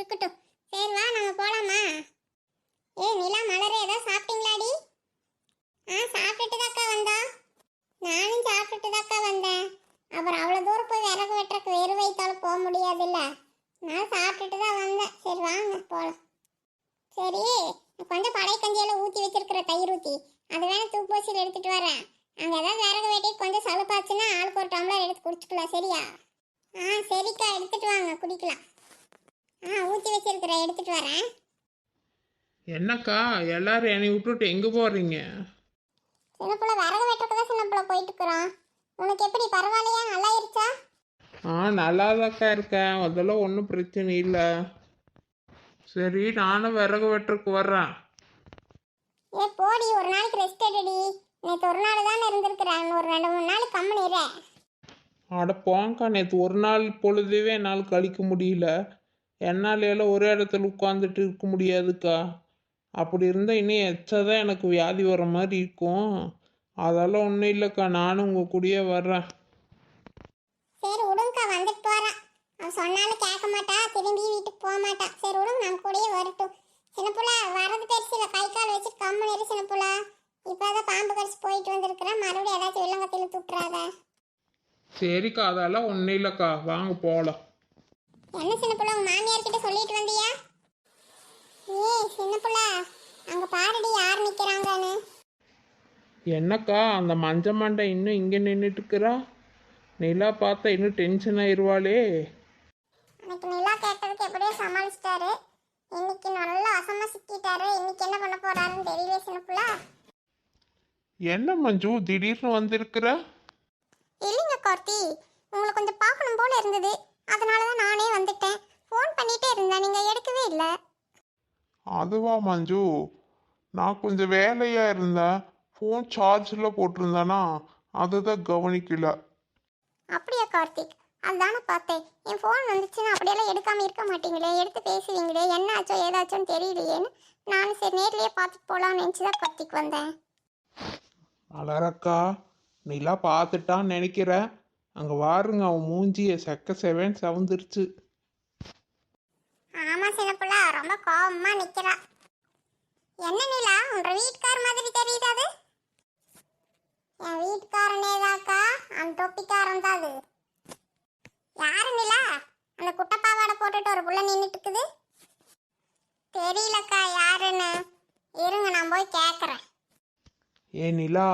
இருக்கட்டும். சரி வா நம்ம போலாமா? ஏ நிலா மலர் ஏதோ சாப்பிட்டீங்களாடி? ஆ சாப்பிட்டுட்டு தாக்கா வந்தா. நானும் சாப்பிட்டுட்டு தாக்கா வந்தேன். அப்புறம் அவ்வளோ தூரம் போய் விறகு வெட்டுறக்கு வெறு வைத்தாலும் போக முடியாதுல்ல. நான் சாப்பிட்டுட்டு தான் வந்தேன். சரி வாங்க போகலாம் சரி கொஞ்சம் பழைய கஞ்சியில் ஊற்றி வச்சிருக்கிற தயிர் ஊற்றி அது வேணா தூக்குப்போசியில் எடுத்துகிட்டு வரேன். அங்கே ஏதாவது விறகு வெட்டி கொஞ்சம் சலுப்பாச்சுன்னா ஆளுக்கு ஒரு டம்ளர் எடுத்து குடிச்சுக்கலாம் சரியா? ஆ சரிக்கா எடுத்துகிட்டு வாங்க குடிக்கலாம். ஆ ஊற்றி வச்சிருக்கிறேன் எடுத்துட்டு வரேன். என்னக்கா எல்லாரும் என்னை விட்டுட்டு எங்கே போகிறீங்க சின்ன பிள்ளை விறகு வெட்டுறதுக்கு தான் சின்ன பிள்ளை போயிட்டு இருக்கிறோம் உனக்கு எப்படி பரவாயில்லையா? நல்லா இருச்சா ஆ நல்லாதாக்கா இருக்கேன். அதெல்லாம் ஒன்றும் பிரச்சனை இல்லை. சரி நானும் விறகு வெட்டுறதுக்கு வர்றேன். ஏ போடி ஒரு நாளைக்கு ரெஸ்ட் எடுடி. நேற்று ஒரு நாள் தானே இருந்திருக்கிறேன். இன்னும் ஒரு ரெண்டு மூணு நாளைக்கு கம்மனு இரு. அட போங்கக்கா. நேற்று ஒரு நாள் பொழுதுவே என்னால் கழிக்க முடியல. என்னால் எல்லாம் ஒரே இடத்துல உட்காந்துட்டு இருக்க முடியாதுக்கா. அப்படி இருந்தால் இன்னும் எச்சா தான் எனக்கு வியாதி வர மாதிரி இருக்கும். அதெல்லாம் ஒன்றும் இல்லைக்கா நானும் உங்கள் கூடயே வர்றேன். சரி விடுங்கக்கா வந்துட்டு போறா அவன் சொன்னாலும் கேட்க மாட்டா திரும்பி வீட்டுக்கு போக மாட்டா. சரி விடுங்க நம்ம கூடயே வரட்டும். சின்ன புள்ள வரது பெருசு இல்லை. கை கால் வச்சு கம்மனு இரு சின்ன புள்ள. இப்போதான் பாம்பு கடிச்சு போயிட்டு வந்திருக்கிறேன். மறுபடியும் ஏதாச்சும் வெள்ளங்கத்தில் துட்டுறாத. சரிக்கா அதெல்லாம் ஒன்றும் இல்லைக்கா. வாங்க போகலாம் என்ன சின்ன புள்ள உங்க மாமியார் கிட்ட சொல்லிட்டு வந்தியா? ஏய் சின்ன புள்ள அங்க பாருடி யார் நிக்கிறாங்கன்னு. என்னக்கா அந்த மஞ்ச மண்டை இன்னும் இங்கே நின்றுட்டு இருக்கிறா நிலா பார்த்தா இன்னும் டென்ஷன் ஆயிடுவாளே அன்னைக்கு நிலா கேட்டதுக்கு எப்படியோ சமாளிச்சிட்டாரு. இன்னைக்கு நல்லா அசமா சிக்கிட்டாரு. இன்னைக்கு என்ன பண்ண போறாருன்னு தெரியல சின்ன புள்ள. என்ன மஞ்சு திடீர்னு வந்திருக்கிற? இல்லைங்க கார்த்தி. உங்களை கொஞ்சம் பார்க்கணும் போல இருந்தது. அதனால தான் நானே வந்துட்டேன். ஃபோன் பண்ணிட்டே இருந்தேன் நீங்க எடுக்கவே இல்லை. அதுவா மஞ்சு? நான் கொஞ்சம் வேலையாக இருந்தேன் ஃபோன் சார்ஜில் போட்டிருந்தேனா அதுதான் கவனிக்கல. அப்படியா கார்த்திக்? அதுதானே பார்த்தேன். என் ஃபோன் வந்துச்சுன்னா அப்படியெல்லாம் எடுக்காம இருக்க மாட்டீங்களே? எடுத்து பேசுவீங்களே? என்ன ஆச்சோ ஏதாச்சோன்னு தெரியலையேன்னு. நான் சரி நேர்லயே பார்த்துட்டு போகலான்னு நினச்சி தான் கார்த்திக் வந்தேன். அலரக்கா நிலா பார்த்துட்டான்னு நினைக்கிறேன். அங்கே வாருங்க அவன் மூஞ்சிய செக்க செவன் செவந்துருச்சு. ஆமா சின்னப்புள்ள ரொம்ப கோபமா நிக்கிறா. என்ன நிலா உன்ற வீட்டுக்கார மாதிரி தெரியுது அது? என் வீட்டுக்காரனே தாக்கா அந்த தொப்பிக்காரன் தான் அது. யாரு நிலா? அந்த குட்டப்பாவாடை போட்டுட்டு ஒரு புள்ள நின்றுட்டு இருக்குது தெரியலக்கா யாருன்னு. இருங்க நான் போய் கேட்குறேன் ஏ நிலா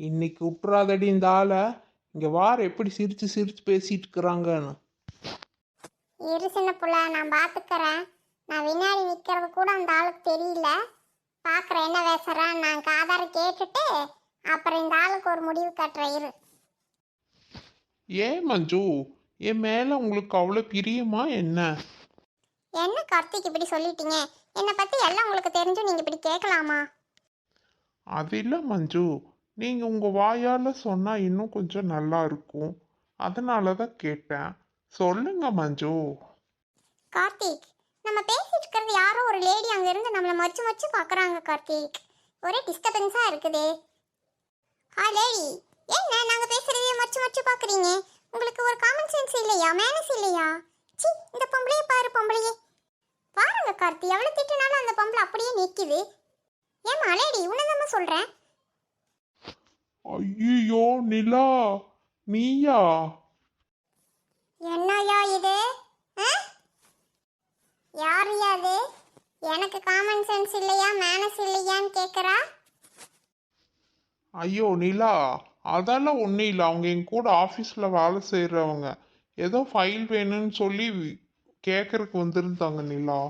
இன்னைக்கு விட்டுறாதடி இந்த ஆளை. இங்கே வார எப்படி சிரிச்சு சிரிச்சு பேசிட்டு இருக்கிறாங்கன்னு. இரு சின்ன புள்ள நான் பார்த்துக்கிறேன் நான் வினாடி நிற்கிறது கூட அந்த ஆளுக்கு தெரியல. பார்க்குறேன் என்ன பேசுகிறேன் நான் காதார கேட்டுட்டு அப்புறம் இந்த ஆளுக்கு ஒரு முடிவு கட்டுறேன் இரு. ஏன் மஞ்சு? என் மேலே உங்களுக்கு அவ்வளோ பிரியமா என்ன? என்ன கார்த்திக் இப்படி சொல்லிட்டீங்க? என்னை பற்றி எல்லாம் உங்களுக்கு தெரிஞ்சும் நீங்கள் இப்படி கேட்கலாமா? அது இல்லை மஞ்சு. நீங்கள் உங்கள் வாயால் சொன்னால் இன்னும் கொஞ்சம் நல்லா இருக்கும். அதனால தான் கேட்டேன். சொல்லுங்க மஞ்சு. கார்த்திக் நம்ம பேசிட்டு இருக்கிறது யாரோ ஒரு லேடி அங்கே இருந்து நம்மளை மச்சு மச்சு பார்க்குறாங்க கார்த்திக். ஒரே டிஸ்டர்பன்ஸாக இருக்குது. ஆ லேடி என்ன? நாங்கள் பேசுறதே மச்சு மச்சு பார்க்குறீங்க உங்களுக்கு ஒரு காமன் சென்ஸ் இல்லையா? மேனஸ் இல்லையா? சி இந்த பொம்பளையே பாரு பொம்பளையே. பாருங்க கார்த்தி எவ்வளோ திட்டினாலும் அந்த பொம்பளை அப்படியே நிற்கிது ஏமா லேடி உன்னதாம்மா சொல்கிறேன் ஐயோ நிலா நீயா என்னய்யா இது? ஆ? யாருயா அது எனக்கு காமன் சென்ஸ் இல்லையா மேனஸ் இல்லையான்னு கேட்குறா ஐயோ நிலா அதெல்லாம் ஒன்றும் இல்லை. அவங்க என் கூட ஆஃபீஸில் வேலை செய்கிறவங்க ஏதோ ஃபைல் வேணும்னு சொல்லி கேட்கறதுக்கு வந்திருந்தாங்க நிலா.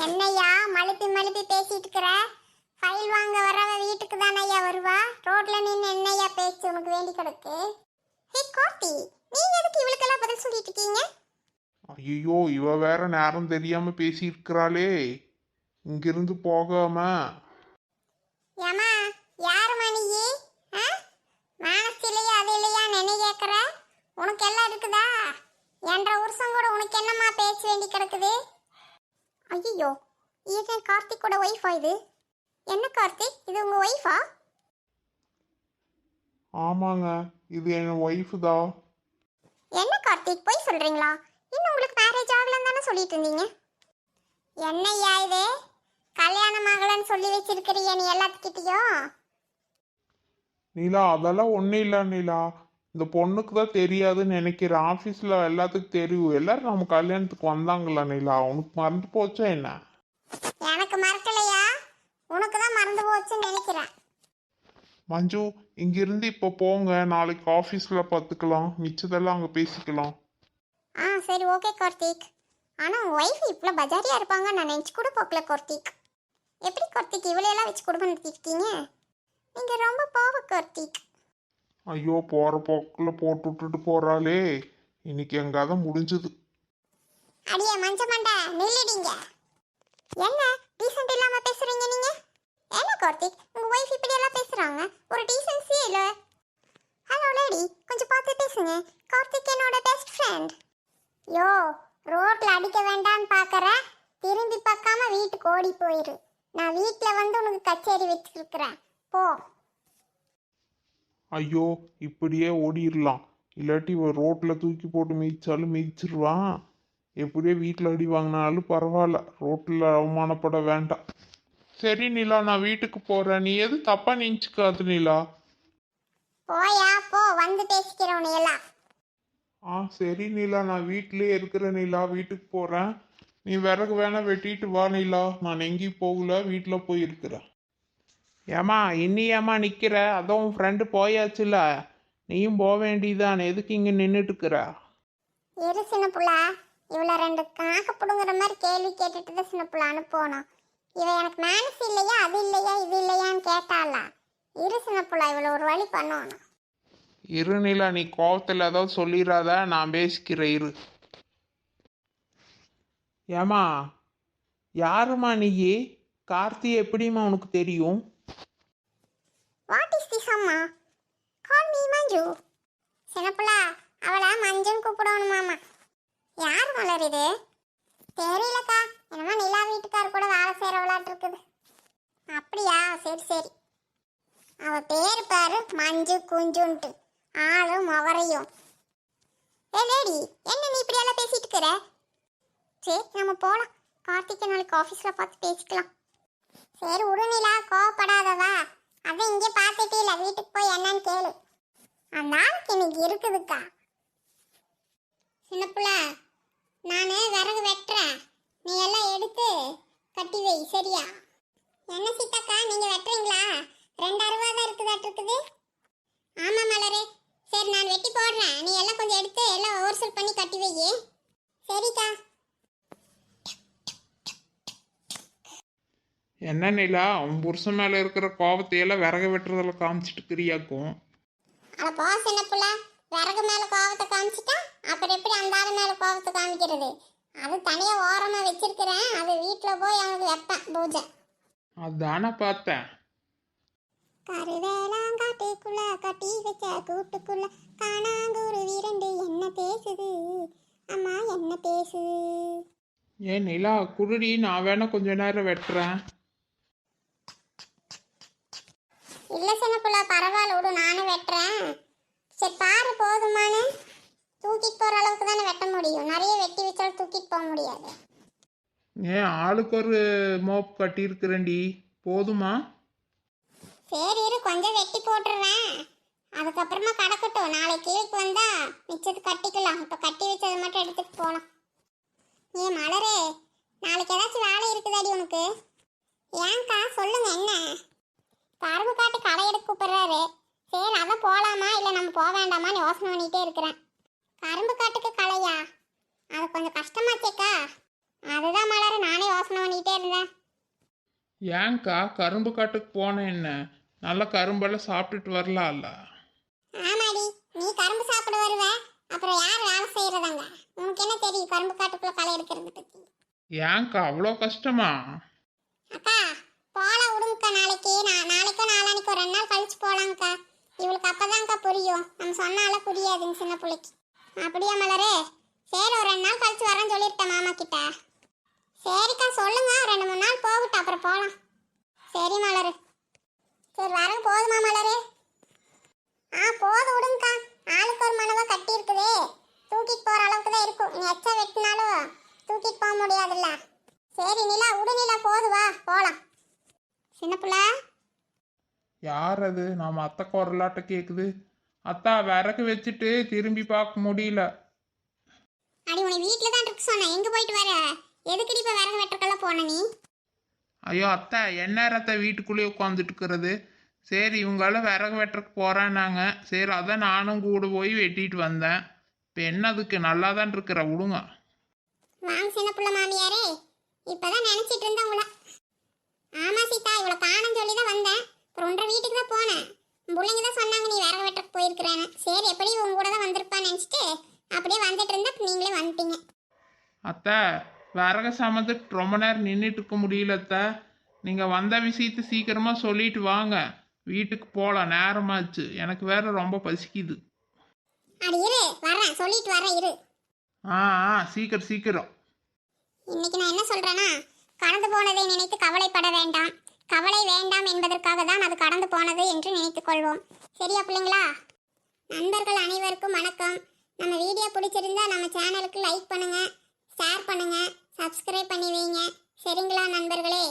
என்னய்யா மழுப்பி மழுப்பி பேசிட்டு இருக்கிற? ஃபைல் வாங்க வீட்டுக்கு தானே ஐயா வருவா? ரோட்ல நின்று என்னய்யா பேச்சு உனக்கு வேண்டி கிடக்கு? ஹே கார்த்தி நீங்க எதுக்கு இவளுக்கெல்லாம் பதில் சொல்லிட்டு இருக்கீங்க? ஐயோ இவ வேற நேரம் தெரியாம பேசியிருக்கிறாளே. இங்கிருந்து போகாம. ஏமா யாரும்மா நீ? ஆ? மேனஸ் இல்லையா அது இல்லையா நினை கேட்குற உனக்கு எல்லாம் இருக்குதா? என்ற வருஷம் கூட உனக்கு என்னம்மா பேச்சு வேண்டி கிடக்குது? ஐயோ இது கார்த்திக்கோட ஒய்ஃபா இது? என்ன கார்த்திக் இது உங்க ஒய்ஃபா ஆமாங்க இது என் ஒய்ஃபு தான் என்ன கார்த்திக் போய் சொல்றீங்களா? இன்னும் உங்களுக்கு மேரேஜ் ஆகலன்னு தானே சொல்லிட்டு இருந்தீங்க? என்னய்யா இது? கல்யாணம் ஆகலன்னு சொல்லி வச்சிருக்கிறிய நீ எல்லாத்துக்கிட்டையும்? நீலா அதெல்லாம் ஒன்றும் இல்லை நீலா. இந்த பொண்ணுக்கு தான் தெரியாதுன்னு நினைக்கிறேன் ஆஃபீஸில் எல்லாத்துக்கும் தெரியும். எல்லாரும் நம்ம கல்யாணத்துக்கு வந்தாங்களா நீலா. உனக்கு மறந்து போச்சா என்ன? எனக்கு மறக்கலையா? உனக்கு தான் மறந்து போச்சுன்னு நினைக்கிறேன். மஞ்சு இங்கிருந்து இப்போ போங்க. நாளைக்கு ஆஃபீஸில் பார்த்துக்கலாம். மிச்சதெல்லாம் அங்கே பேசிக்கலாம். ஆ சரி ஓகே கார்த்திக். ஆனால் உங்கள் ஒய்ஃப் இவ்வளோ பஜாரியாக இருப்பாங்க நான் நினச்சி கூட பார்க்கல கார்த்திக். எப்படி கார்த்திக்? இவ்வளோலாம் வச்சு குடும்பம் நடத்திருக்கீங்க? நீங்கள் ரொம்ப பாவ கார்த்திக். ஐயோ போகிற போக்கில் போட்டு விட்டுட்டு போகிறாளே இன்னைக்கு என் கதை முடிஞ்சது. அடியே மஞ்ச மண்டை நில்லுடிங்க. என்ன டீசென்ட் இல்லாம பேசுறீங்க? நீங்க என்ன கார்த்திக் உங்க ஒய்ஃப் இப்படி எல்லாம் பேசுறாங்க. ஒரு டீசென்சியே இல்ல. ஹலோ லேடி கொஞ்சம் பார்த்து பேசுங்க. கார்த்திக் என்னோட பெஸ்ட் ஃப்ரெண்ட் யோ ரோட்ல அடிக்க வேண்டாம்னு பாக்கற திரும்பி பார்க்காம வீட்டுக்கு ஓடி போயிரு. நான் வீட்ல வந்து உனக்கு கச்சேரி வச்சிருக்கிறேன். போ. ஐயோ இப்படியே ஓடிடலாம் இல்லாட்டி இவன் ரோட்டில் தூக்கி போட்டு மிதிச்சாலும் மிதிச்சிருவான். எப்படியே வீட்டில் அடி வாங்கினாலும் பரவாயில்ல. ரோட்டில் அவமானப்பட வேண்டாம். சரி நிலா நான் வீட்டுக்கு போகிறேன் நீ எது தப்பாக நினச்சிக்காது நிலா. போயா போ. வந்து பேசிக்கிறோம் எல்லாம். ஆ சரி நிலா. நான் வீட்டிலே இருக்கிறேன் நிலா. வீட்டுக்கு போகிறேன் நீ விறகு வேணா வெட்டிட்டு வா நிலா. நான் எங்கேயும் போகல. வீட்டில் போய் இருக்கிறேன். ஏமா இன்னி ஏமா நிற்கிற அதான் உன் ஃப்ரெண்டு போயாச்சுல. நீயும் போக வேண்டியதான் எதுக்கு இங்கே நின்றுட்டு இருக்கிற இரு சின்ன புள்ள. இவள ரெண்டு காக்க புடுங்குற மாதிரி கேள்வி கேட்டுட்டு தான் சின்ன புள்ள அனுப்பணும் இவ எனக்கு மேனஸ் இல்லையா அது இல்லையா இது இல்லையான்னு கேட்டாள? இரு சின்ன புள்ள இவள ஒரு வழி பண்ணணும் இரு நிலா நீ கோவத்தில் ஏதாவது சொல்லிடாத நான் பேசிக்கிறேன் இரு. ஏமா யாருமா நீ? கார்த்தி எப்படிம்மா உனக்கு தெரியும்? வாட் இஸ் திஸ் அம்மா? Call me Manju. சின்ன புள்ள அவளை மஞ்சுன்னு கூப்பிடணுமாமா யார் மலர் இது? தெரியலக்கா. என்னமோ நிலா வீட்டுக்கார் கூட வேலை செய்கிறவளாட்டு இருக்குது அப்படியா சரி சரி. அவ பேர் பாரு மஞ்சு குஞ்சுன்ட்டு. ஆளும் முகரையும் ஏ லேடி என்ன நீ இப்படியெல்லாம் பேசிட்டு இருக்கிற? சரி நம்ம போகலாம் கார்த்திகை நாளைக்கு ஆஃபீஸில் பார்த்து பேசிக்கலாம். சரி உடுநிலா கோவப்படாதவா? அதை இங்கே பார்த்துட்டே இல்லை வீட்டுக்கு போய் என்னன்னு கேளு. அந்த ஆளுக்கு இன்னைக்கு இருக்குதுக்கா. சின்னப்புள்ள நான் விறகு வெட்டுறேன். நீ எல்லாம் எடுத்து கட்டி வை சரியா? என்ன சீதாக்கா நீங்க வெட்டுறீங்களா? ரெண்டு அருவா தான் இருக்குதாட்டு இருக்குது. ஆமா மலரே. சரி நான் வெட்டி போடுறேன். நீ எல்லாம் கொஞ்சம் எடுத்து எல்லாம் ஓவர்சல் பண்ணி கட்டி வை. சரிக்கா. என்ன நிலா உன் புருஷன் மேலே இருக்கிற கோவத்தையெல்லாம் விறக வெட்டுறதுல காமிச்சிட்டு கிரியாக்கும் அட போ சின்ன புள்ள. விறகு மேல கோவத்தை காமிச்சிட்டா அப்புறம் எப்படி அந்த ஆளு மேல கோவத்தை காமிக்கிறது? அது தனியா ஓரமா வச்சிருக்கிறேன். அது வீட்டுல போய் அவனுக்கு வைப்பேன் பூஜை. அதானே பார்த்தேன். கருவேலாங்காட்டுக்குள்ள கட்டி வச்ச கூட்டுக்குள்ள காணாங்குருவி ரெண்டு என்ன பேசுது? அம்மா என்ன பேசுது? ஏன் நிலா குருடி நான் வேணா கொஞ்ச நேரம் வெட்டுறேன். இல்ல சின்ன புள்ள பரவாயில்ல விடு நானும் வெட்டுறேன். சரி பாரு போதுமானு தூக்கிட்டு போற அளவுக்கு தானே வெட்ட முடியும். நிறைய வெட்டி வச்சாலும் தூக்கிட்டு போக முடியாது. ஏன் ஆளுக்கு ஒரு மோப் கட்டியிருக்கிறேன்டி. போதுமா? சரி இரு கொஞ்சம் வெட்டி போட்டுறேன். அதுக்கப்புறமா கடக்கட்டும். நாளைக்கு கீழக்கு வந்தா மிச்சது கட்டிக்கலாம். இப்போ கட்டி வச்சதை மட்டும் எடுத்துட்டு போகலாம் ஏ மலரே நாளைக்கு ஏதாச்சும் வேலை இருக்குதாடி உனக்கு? ஏன்க்கா சொல்லுங்க என்ன? கரும்பு காட்டு களை எடுக்க கூப்பிடுறாரு. சரி அதான் போகலாமா இல்லை நம்ம போக வேண்டாமான்னு யோசனை பண்ணிகிட்டே இருக்கிறேன். கரும்பு காட்டுக்கு களையா? அது கொஞ்சம் கஷ்டமாச்சேக்கா அதுதான் மலர நானே யோசனை பண்ணிக்கிட்டே இருந்தேன். ஏன்க்கா கரும்பு காட்டுக்கு போனேன் என்ன? நல்லா கரும்பெல்லாம் சாப்பிட்டுட்டு வரலாம்ல. ஆமாடி நீ கரும்பு சாப்பிட வருவ அப்புறம் யார் வேலை செய்யறதாங்க? உனக்கு என்ன தெரியும் கரும்பு காட்டுக்குள்ள களை எடுக்கிறது பத்தி? ஏன்க்கா அவ்வளோ கஷ்டமா? அக்கா போலாம் விடுங்கக்கா நாளைக்கு. நான் நாளைக்கோ நாளானிக்கோ ரெண்டு நாள் கழிச்சு போலாம்க்கா. இவளுக்கு அப்பதான்க்கா புரியும். நம்ம சொன்னால புரியாதுங்க சின்ன பிள்ளைக்கு. அப்படியா மலரே? சரி ஒரு ரெண்டு நாள் கழிச்சு வரேன்னு சொல்லியிருக்கேன் மாமா கிட்ட சரிக்கா சொல்லுங்க. ரெண்டு மூணு நாள் போகட்டும். அப்புறம் போகலாம் சரி மலரு. சரி வரங்க போதுமா மலரு? ஆ போதும் விடுங்கக்கா. ஆளுக்கு ஒரு மனவா கட்டி இருக்குதே தூக்கிட்டு போற அளவுக்கு தான் இருக்கும். நீ எச்சா வெட்டினாலும் தூக்கிட்டு போக முடியாதுல்ல. சரி நிலா விடு நிலா போது வா. போலாம். சின்ன பிள்ளை. யார் அது? நாம அத்தை குரலாட்ட கேட்குது அத்தா விறகு வச்சுட்டு திரும்பி பார்க்க முடியல. அடி உன்னை வீட்டில் தான் இருக்கு சொன்னேன். எங்கே போயிட்டு வர? எதுக்குடி இப்போ விறகு வெட்டுறக்கெல்லாம் போன நீ? ஐயோ அத்தை என்ன ரத்த வீட்டுக்குள்ளேயே உட்காந்துட்டு இருக்கிறது சரி இவங்களாம் விறகு வெட்டுறக்கு போகிறான்னாங்க சரி அதான் நானும் கூட போய் வெட்டிட்டு வந்தேன். இப்போ என்ன அதுக்கு? நல்லா தான் இருக்கிற விடுங்க. வாங்க சின்ன புள்ள மாமியாரே. இப்பதான் நினைச்சிட்டு இருந்தேன் உங்களை. ஆமா சீதா இவளை காணும் சொல்லி தான் வந்தேன். அப்புறம் ஒன்றரை வீட்டுக்கு தான் போனேன். பிள்ளைங்க தான் சொன்னாங்க நீ விறகு வெட்டக்கு போயிருக்கிறேன்னு. சரி எப்படி உங்க கூட தான் வந்திருப்பான்னு நினச்சிட்டு அப்படியே வந்துட்டு இருந்தா நீங்களே வந்துட்டீங்க. அத்தை விறகு சமந்துட்டு ரொம்ப நேரம் நின்றுட்டு இருக்க முடியல அத்தை நீங்கள் வந்த விஷயத்தை சீக்கிரமாக சொல்லிட்டு வாங்க. வீட்டுக்கு போகலாம் நேரமாச்சு. எனக்கு வேற ரொம்ப பசிக்குது. ஆ ஆ. சீக்கிரம் சீக்கிரம். இன்னைக்கு நான் என்ன சொல்றேன்னா கடந்து போனதை நினைத்து கவலைப்பட வேண்டாம். கவலை வேண்டாம் என்பதற்காக தான் அது கடந்து போனது என்று நினைத்துக் கொள்வோம். சரியா பிள்ளைங்களா? நண்பர்கள் அனைவருக்கும் வணக்கம். நம்ம வீடியோ பிடிச்சிருந்தா நம்ம சேனலுக்கு லைக் பண்ணுங்க ஷேர் பண்ணுங்க. சப்ஸ்கிரைப் பண்ணி வைங்க சரிங்களா நண்பர்களே?